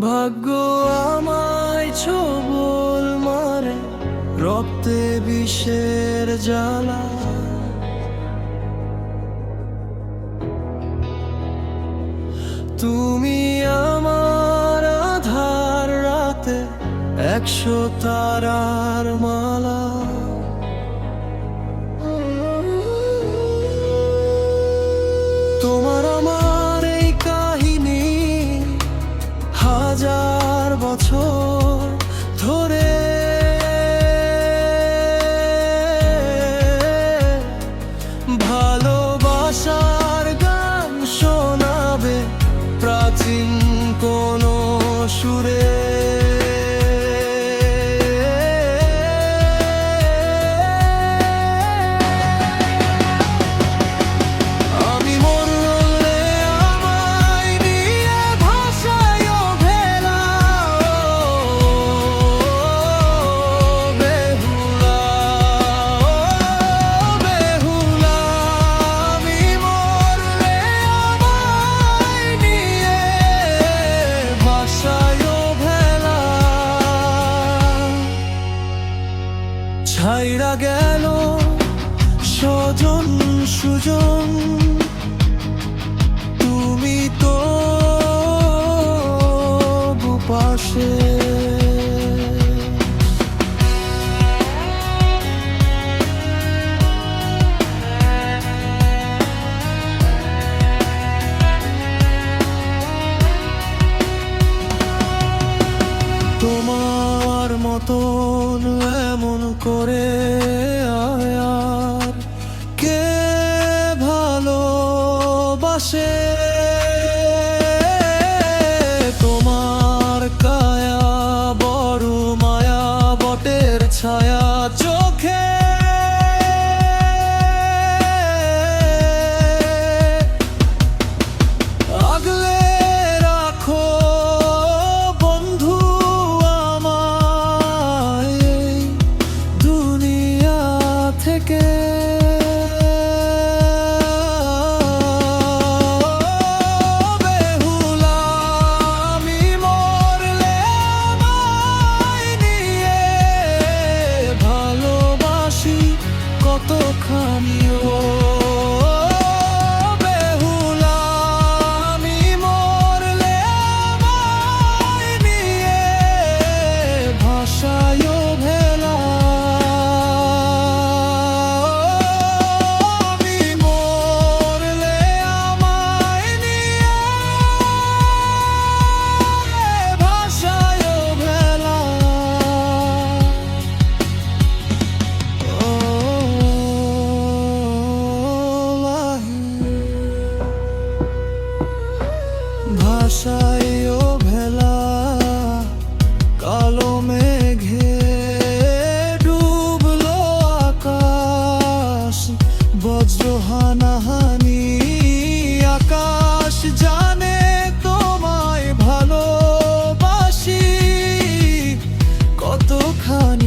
ভাগ্য আমায় ছবল মারে রক্তে বিষের জ্বালা। তুমি আমার আধার রাতে একশো তারার মালা। বছর ধরে ভালোবাসার গান শোনাবে প্রাচীন কোন সুরে। স্বজন সুজন তুমি তো পাশে। তোমার মতন এমন করে চোখে। আগলে ভাষায় ভেলা কালো মেঘে ডুবলো আকাশ বজ্র হানাহানি আকাশ জানে তোমায় ভালোবাসি। কতখানি